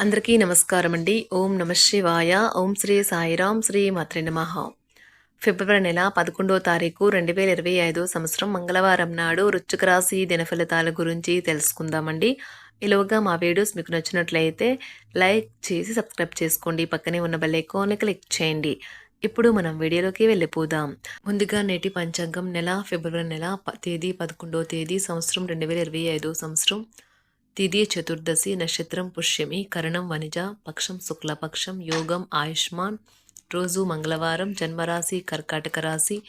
అందరికీ నమస్కారం అండి ఓం నమ శివాయ. ఓం శ్రీ సాయిరాం శ్రీ మాత్రి నమ. ఫిబ్రవరి నెల పదకొండో తారీఖు రెండు వేల ఇరవై ఐదో సంవత్సరం మంగళవారం నాడు వృశ్చిక రాశి దిన ఫలితాల గురించి తెలుసుకుందామండి. ఇలాగా మా వీడియోస్ మీకు నచ్చినట్లయితే లైక్ చేసి సబ్స్క్రైబ్ చేసుకోండి. పక్కనే ఉన్న బెల్ ఐకాన్ని క్లిక్ చేయండి. ఇప్పుడు మనం వీడియోలోకి వెళ్ళిపోదాం. ముందుగా నేటి పంచాంగం నెల ఫిబ్రవరి నెల ప- తేదీ పదకొండో తేదీ సంవత్సరం రెండు వేల ఇరవై ఐదో సంవత్సరం. తిథి చతుర్దశి నక్షత్రం పుష్యమి కరణం వనిజ పక్షం శుక్లపక్షం యోగం ఆయుష్మాన్ రోజు మంగళవారం జన్మరాశి కర్కాటక రాశి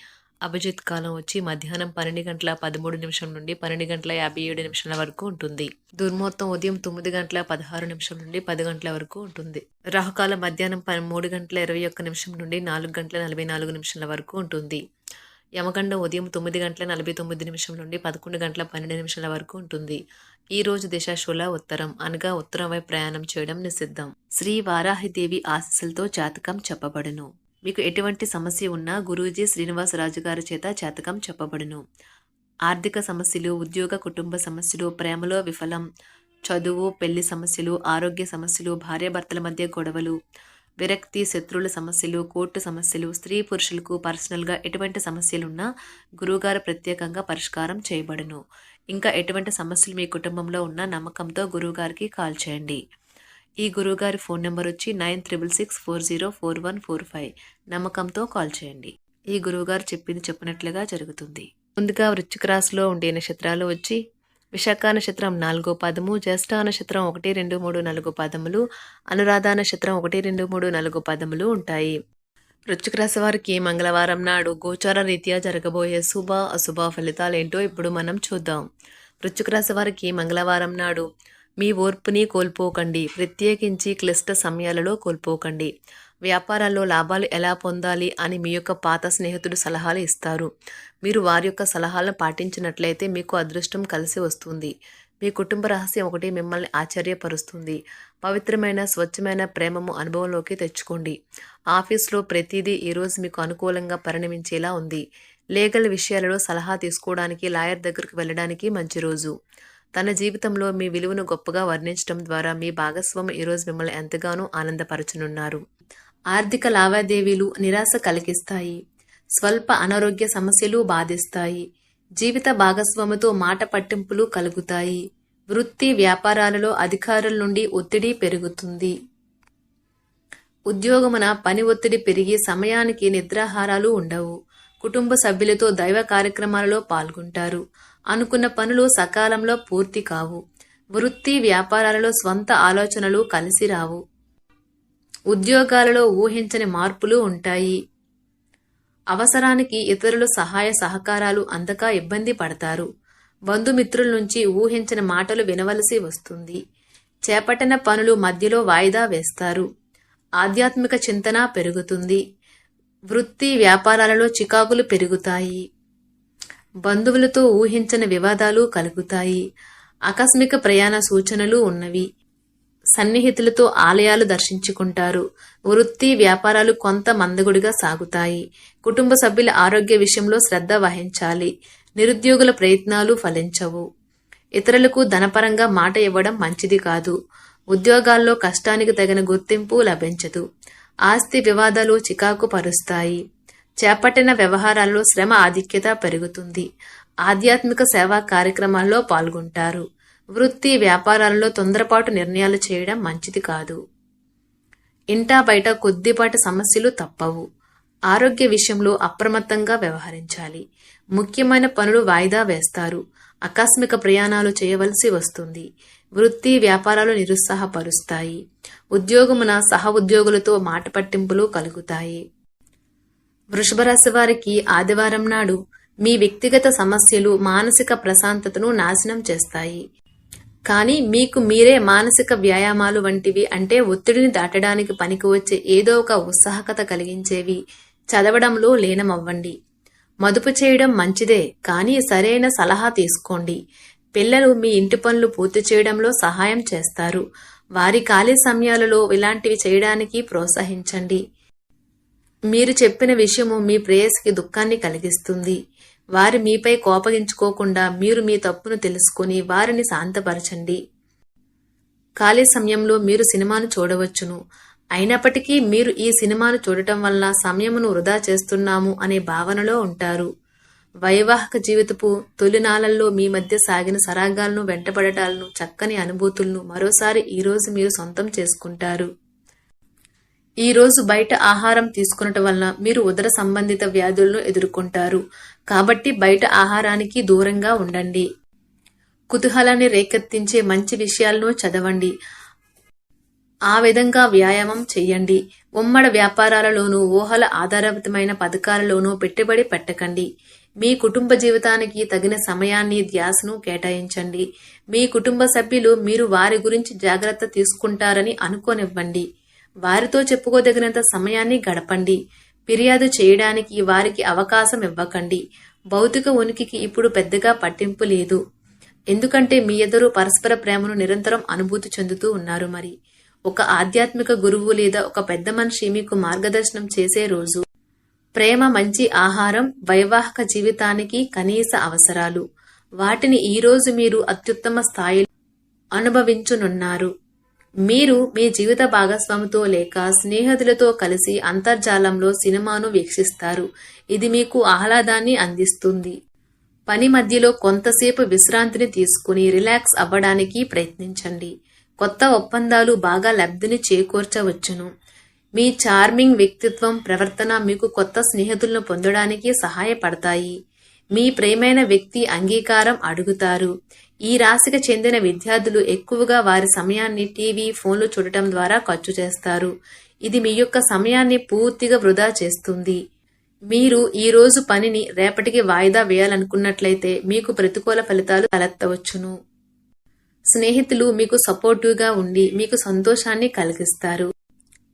అభిజిత్ కాలం వచ్చి మధ్యాహ్నం పన్నెండు గంటల పదమూడు నిమిషం నుండి పన్నెండు గంటల యాభై ఏడు నిమిషాల వరకు ఉంటుంది. దుర్ముహూర్తం ఉదయం తొమ్మిది గంటల పదహారు నిమిషం నుండి పది గంటల వరకు ఉంటుంది. రాహుకాలం మధ్యాహ్నం ప- మూడు గంటల ఇరవై ఒక్క నిమిషం నుండి నాలుగు గంటల నలభై నాలుగు నిమిషాల వరకు ఉంటుంది. యమగండం ఉదయం తొమ్మిది గంటల నలభై తొమ్మిది నిమిషం నుండి పదకొండు గంటల పన్నెండు నిమిషాల వరకు ఉంటుంది. ఈ రోజు దిశాశూల ఉత్తరం అనగా ఉత్తరం వైపు ప్రయాణం చేయడం నిషిద్ధం. శ్రీ వారాహిదేవి ఆశీస్సులతో జాతకం చెప్పబడును. మీకు ఎటువంటి సమస్య ఉన్నా గురూజీ శ్రీనివాసరాజు గారి చేత జాతకం చెప్పబడును. ఆర్థిక సమస్యలు ఉద్యోగ కుటుంబ సమస్యలు ప్రేమలో విఫలం చదువు పెళ్ళి సమస్యలు ఆరోగ్య సమస్యలు భార్యాభర్తల మధ్య గొడవలు విరక్తి శత్రువుల సమస్యలు కోర్టు సమస్యలు స్త్రీ పురుషులకు పర్సనల్గా ఎటువంటి సమస్యలున్నా గురువుగారు ప్రత్యేకంగా పరిష్కారం చేయబడును. ఇంకా ఎటువంటి సమస్యలు మీ కుటుంబంలో ఉన్న నమ్మకంతో గురువుగారికి కాల్ చేయండి. ఈ గురువుగారి ఫోన్ నెంబర్ వచ్చి nine triple six four zero four one four five. నమ్మకంతో కాల్ చేయండి. ఈ గురువుగారు చెప్పింది చెప్పినట్లుగా జరుగుతుంది. ముందుగా వృశ్చిక రాశిలో ఉండే నక్షత్రాలు వచ్చి విశాఖ నక్షత్రం నాలుగో పదము జ్యేష్ఠ నక్షత్రం ఒకటి రెండు మూడు నాలుగు పదములు అనురాధ నక్షత్రం ఒకటి రెండు మూడు నాలుగు పదములు ఉంటాయి. వృశ్చిక రాశి వారికి మంగళవారం నాడు గోచార రీత్యా జరగబోయే శుభ అశుభ ఫలితాలు ఏంటో ఇప్పుడు మనం చూద్దాం. వృశ్చిక రాశి వారికి మంగళవారం నాడు మీ ఓర్పుని కోల్పోకండి. ప్రత్యేకించి క్లిష్ట సమయాలలో కోల్పోకండి. వ్యాపారాల్లో లాభాలు ఎలా పొందాలి అని మీ యొక్క పాత స్నేహితుడు సలహాలు ఇస్తారు. మీరు వారి యొక్క సలహాలను పాటించినట్లయితే మీకు అదృష్టం కలిసి వస్తుంది. మీ కుటుంబ రహస్యం ఒకటి మిమ్మల్ని ఆశ్చర్యపరుస్తుంది. పవిత్రమైన స్వచ్ఛమైన ప్రేమము అనుభవంలోకి తెచ్చుకోండి. ఆఫీస్లో ప్రతిదీ ఈరోజు మీకు అనుకూలంగా పరిణమించేలా ఉంది. లీగల్ విషయాలలో సలహా తీసుకోవడానికి లాయర్ దగ్గరకు వెళ్ళడానికి మంచి రోజు. తన జీవితంలో మీ విలువను గొప్పగా వర్ణించడం ద్వారా మీ భాగస్వామి ఈరోజు మిమ్మల్ని ఎంతగానో ఆనందపరచనున్నారు. ఆర్థిక లావాదేవీలు నిరాశ కలిగిస్తాయి. స్వల్ప అనారోగ్య సమస్యలు బాధిస్తాయి. జీవిత భాగస్వామితో మాట పట్టింపులు కలుగుతాయి. వృత్తి వ్యాపారాలలో అధికారుల నుండి ఒత్తిడి పెరుగుతుంది. ఉద్యోగమున పని ఒత్తిడి పెరిగి సమయానికి నిద్రాహారాలు ఉండవు. కుటుంబ సభ్యులతో దైవ కార్యక్రమాలలో పాల్గొంటారు. అనుకున్న పనులు సకాలంలో పూర్తి కావు. వృత్తి వ్యాపారాలలో స్వంత ఆలోచనలు కలిసి రావు. ఉద్యోగాలలో ఊహించని మార్పులు ఉంటాయి. అవసరానికి ఇతరుల సహాయ సహకారాలు అందక ఇబ్బంది పడతారు. బంధుమిత్రుల నుంచి ఊహించిన మాటలు వినవలసి వస్తుంది. చేపట్టిన పనులు మధ్యలో వాయిదా వేస్తారు. ఆధ్యాత్మిక చింతన పెరుగుతుంది. వృత్తి వ్యాపారాలలో చికాకులు పెరుగుతాయి. బంధువులతో ఊహించని వివాదాలు కలుగుతాయి. ఆకస్మిక ప్రయాణ సూచనలు ఉన్నవి. సన్నిహితులతో ఆలయాలు దర్శించుకుంటారు. వృత్తి వ్యాపారాలు కొంత మందగుడిగా సాగుతాయి. కుటుంబ సభ్యుల ఆరోగ్య విషయంలో శ్రద్ధ వహించాలి. నిరుద్యోగుల ప్రయత్నాలు ఫలించవు. ఇతరులకు ధనపరంగా మాట ఇవ్వడం మంచిది కాదు. ఉద్యోగాల్లో కష్టానికి తగిన గుర్తింపు లభించదు. ఆస్తి వివాదాలు చికాకు పరుస్తాయి. చేపట్టిన వ్యవహారాల్లో శ్రమ ఆధిక్యత పెరుగుతుంది. ఆధ్యాత్మిక సేవా కార్యక్రమాల్లో పాల్గొంటారు. వృత్తి వ్యాపారాలలో తొందరపాటు నిర్ణయాలు చేయడం మంచిది కాదు. ఇంటా బయట కొద్దిపాటి సమస్యలు తప్పవు. ఆరోగ్య విషయంలో అప్రమత్తంగా వ్యవహరించాలి. ముఖ్యమైన పనులు వాయిదా వేస్తారు. ఆకస్మిక ప్రయాణాలు చేయవలసి వస్తుంది. వృత్తి వ్యాపారాలు నిరుత్సాహపరుస్తాయి. ఉద్యోగమున సహ ఉద్యోగులతో మాట పట్టింపులు కలుగుతాయి. వృషభరాశి వారికి ఆదివారం నాడు మీ వ్యక్తిగత సమస్యలు మానసిక ప్రశాంతతను నాశనం చేస్తాయి. కానీ మీకు మీరే మానసిక వ్యాయామాలు వంటివి అంటే ఒత్తిడిని దాటడానికి పనికి వచ్చే ఏదో ఒక ఉత్సాహకత కలిగించేవి. చదవడంలో లీనమవ్వండి. మదుపు చేయడం మంచిదే కానీ సరైన సలహా తీసుకోండి. పిల్లలు మీ ఇంటి పనులు పూర్తి చేయడంలో సహాయం చేస్తారు. వారి ఖాళీ సమయాలలో ఇలాంటివి చేయడానికి ప్రోత్సహించండి. మీరు చెప్పిన విషయము మీ ప్రేయస్కి దుఃఖాన్ని కలిగిస్తుంది. వారి మీపై కోపగించుకోకుండా మీరు మీ తప్పును తెలుసుకుని వారిని శాంతపరచండి. ఖాళీ సమయంలో మీరు సినిమాను చూడవచ్చును. అయినప్పటికీ మీరు ఈ సినిమాను చూడటం వల్ల సమయమును వృధా చేస్తున్నాము అనే భావనలో ఉంటారు. వైవాహిక జీవితపు తొలినాళ్ళలో మీ మధ్య సాగిన సరాగాలను వెంటపడటాలను చక్కని అనుభూతులను మరోసారి ఈ రోజు మీరు సొంతం చేసుకుంటారు. ఈ రోజు బయట ఆహారం తీసుకునటం వల్ల మీరు ఉదర సంబంధిత వ్యాధులను ఎదుర్కొంటారు. కాబట్టి బయట ఆహారానికి దూరంగా ఉండండి. కుతూహలాన్ని రేకెత్తించే మంచి విషయాలను చదవండి. ఆ విధంగా వ్యాయామం చెయ్యండి ఉమ్మడి వ్యాపారాలలోనూ ఊహల ఆధారితమైన పథకాలలోనూ పెట్టుబడి పెట్టకండి. మీ కుటుంబ జీవితానికి తగిన సమయాన్ని ధ్యాసను కేటాయించండి. మీ కుటుంబ సభ్యులు మీరు వారి గురించి జాగ్రత్త తీసుకుంటారని అనుకోనివ్వండి. వారితో చెప్పుకోదగినంత సమయాన్ని గడపండి. ఫిర్యాదు చేయడానికి వారికి అవకాశం ఇవ్వకండి. భౌతిక ఉనికికి ఇప్పుడు పెద్దగా పట్టింపు లేదు. ఎందుకంటే మీ ఇద్దరు పరస్పర ప్రేమను నిరంతరం అనుభూతి చెందుతూ ఉన్నారు మరి. ఒక ఆధ్యాత్మిక గురువు లేదా ఒక పెద్ద మనిషి మీకు మార్గదర్శనం చేసే రోజు. ప్రేమ మంచి ఆహారం వైవాహిక జీవితానికి కనీస అవసరాలు. వాటిని ఈ రోజు మీరు అత్యుత్తమ స్థాయిలో అనుభవించునున్నారు. మీరు మీ జీవిత భాగస్వామితో లేక స్నేహితులతో కలిసి అంతర్జాలంలో సినిమాను వీక్షిస్తారు. ఇది మీకు ఆహ్లాదాన్ని అందిస్తుంది. పని మధ్యలో కొంతసేపు విశ్రాంతిని తీసుకుని రిలాక్స్ అవ్వడానికి ప్రయత్నించండి. కొత్త ఒప్పందాలు బాగా లబ్ధిని చేకూర్చవచ్చును. మీ చార్మింగ్ వ్యక్తిత్వం ప్రవర్తన మీకు కొత్త స్నేహితులను పొందడానికి సహాయపడతాయి. మీ ప్రేమైన వ్యక్తి అంగీకారం అడుగుతారు. ఈ రాశికి చెందిన విద్యార్థులు ఎక్కువగా వారి సమయాన్ని టీవీ ఫోన్లు చూడటం ద్వారా ఖర్చు చేస్తారు. ఇది మీ యొక్క సమయాన్ని పూర్తిగా వృధా చేస్తుంది. మీరు ఈ రోజు పనిని రేపటికి వాయిదా వేయాలనుకున్నట్లయితే మీకు ప్రతికూల ఫలితాలు తలెత్తవచ్చును. స్నేహితులు మీకు సపోర్టివ్గా ఉండి మీకు సంతోషాన్ని కలిగిస్తారు.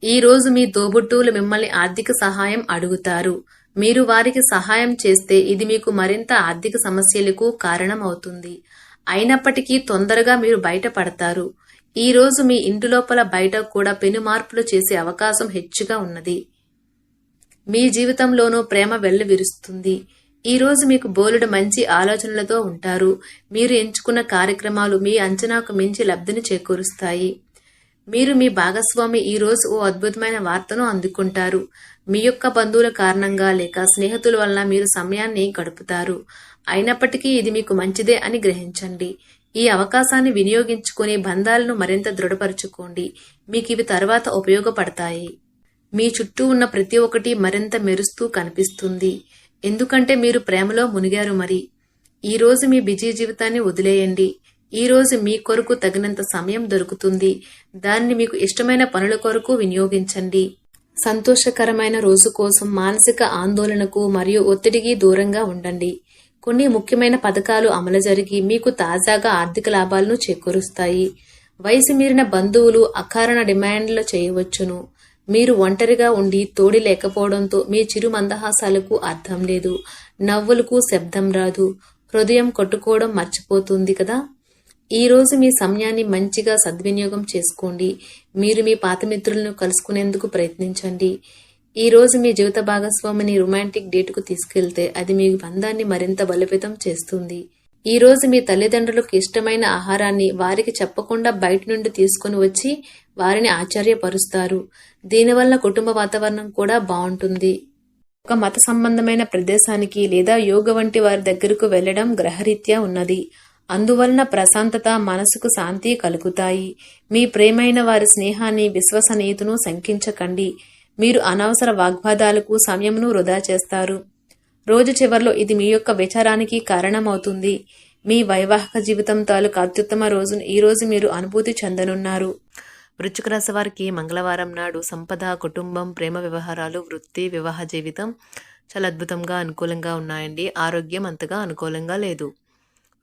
ఈ రోజు మీ తోబుట్టువులు మిమ్మల్ని ఆర్థిక సహాయం అడుగుతారు. మీరు వారికి సహాయం చేస్తే ఇది మీకు మరింత ఆర్థిక సమస్యలకు కారణం అవుతుంది అయినప్పటికీ తొందరగా మీరు బయటపడతారు. ఈ రోజు మీ ఇంటి లోపల బయట కూడా పెను మార్పులు చేసే అవకాశం హెచ్చుగా ఉన్నది. మీ జీవితంలోనూ ప్రేమ వెల్లువిరుస్తుంది ఈ రోజు మీకు బోలెడు మంచి ఆలోచనలతో ఉంటారు. మీరు ఎంచుకున్న కార్యక్రమాలు మీ అంచనాకు మించి లబ్ధిని చేకూరుస్తాయి. మీరు మీ భాగస్వామి ఈ రోజు ఓ అద్భుతమైన వార్తను అందుకుంటారు. మీ యొక్క బంధువుల కారణంగా లేక స్నేహితుల వలన మీరు సమయాన్ని గడుపుతారు. అయినప్పటికీ ఇది మీకు మంచిదే అని గ్రహించండి. ఈ అవకాశాన్ని వినియోగించుకుని బంధాలను మరింత దృఢపరచుకోండి. మీకు ఇవి తర్వాత ఉపయోగపడతాయి. మీ చుట్టూ ఉన్న ప్రతి ఒక్కటి మరింత మెరుస్తూ కనిపిస్తుంది. ఎందుకంటే మీరు ప్రేమలో మునిగారు మరి. ఈ రోజు మీ బిజీ జీవితాన్ని వదిలేయండి. ఈ రోజు మీ కొరకు తగినంత సమయం దొరుకుతుంది. దాన్ని మీకు ఇష్టమైన పనుల కొరకు వినియోగించండి. సంతోషకరమైన రోజు కోసం మానసిక ఆందోళనకు మరియు ఒత్తిడికి దూరంగా ఉండండి. కొన్ని ముఖ్యమైన పథకాలు అమలు జరిగి మీకు తాజాగా ఆర్థిక లాభాలను చేకూరుస్తాయి. వయసు మీరిన బంధువులు అకారణ డిమాండ్లు చేయవచ్చును. మీరు ఒంటరిగా ఉండి తోడి లేకపోవడంతో మీ చిరు మందహాసాలకు అర్థం లేదు. నవ్వులకు శబ్దం రాదు. హృదయం కొట్టుకోవడం మర్చిపోతుంది కదా? ఈరోజు మీ సమయాన్ని మంచిగా సద్వినియోగం చేసుకోండి. మీరు మీ పాత మిత్రులను కలుసుకునేందుకు ప్రయత్నించండి. ఈ రోజు మీ జీవిత భాగస్వామిని రొమాంటిక్ డేట్కు తీసుకెళ్తే అది మీ బంధాన్ని మరింత బలోపేతం చేస్తుంది. ఈరోజు మీ తల్లిదండ్రులకు ఇష్టమైన ఆహారాన్ని వారికి చెప్పకుండా బయట నుండి తీసుకుని వచ్చి వారిని ఆశ్చర్యపరుస్తారు. దీనివల్ల కుటుంబ వాతావరణం కూడా బాగుంటుంది. ఒక మత సంబంధమైన ప్రదేశానికి లేదా యోగ వంటి వారి దగ్గరకు వెళ్ళడం గ్రహరీత్యా ఉన్నది. అందువలన ప్రశాంతత మనసుకు శాంతి కలుగుతాయి. మీ ప్రేమైన వారి స్నేహాన్ని విశ్వసనీయతను శంకించకండి. మీరు అనవసర వాగ్వాదాలకు సమయమును వృధా చేస్తారు. రోజు చివర్లో ఇది మీ యొక్క విచారానికి కారణమవుతుంది. మీ వైవాహిక జీవితం తాలూకు అత్యుత్తమ రోజును ఈరోజు మీరు అనుభూతి చెందనున్నారు. వృశ్చిక రాశి వారికి మంగళవారం నాడు సంపద కుటుంబం ప్రేమ వ్యవహారాలు వృత్తి వివాహ జీవితం చాలా అద్భుతంగా అనుకూలంగా ఉన్నాయండి. ఆరోగ్యం అంతగా అనుకూలంగా లేదు.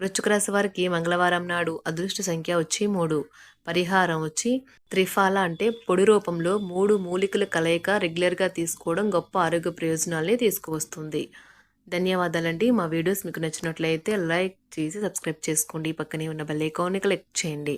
వృశ్చిక రాశి వారికి మంగళవారం నాడు అదృష్ట సంఖ్య వచ్చి మూడు. పరిహారం వచ్చి త్రిఫాల అంటే పొడి రూపంలో మూడు మూలికల కలయిక రెగ్యులర్గా తీసుకోవడం గొప్ప ఆరోగ్య ప్రయోజనాల్ని తీసుకువస్తుంది. ధన్యవాదాలండి. మా వీడియోస్ మీకు నచ్చినట్లయితే లైక్ చేసి సబ్స్క్రైబ్ చేసుకోండి. పక్కనే ఉన్న బెల్ ఐకాన్ని క్లిక్ చేయండి.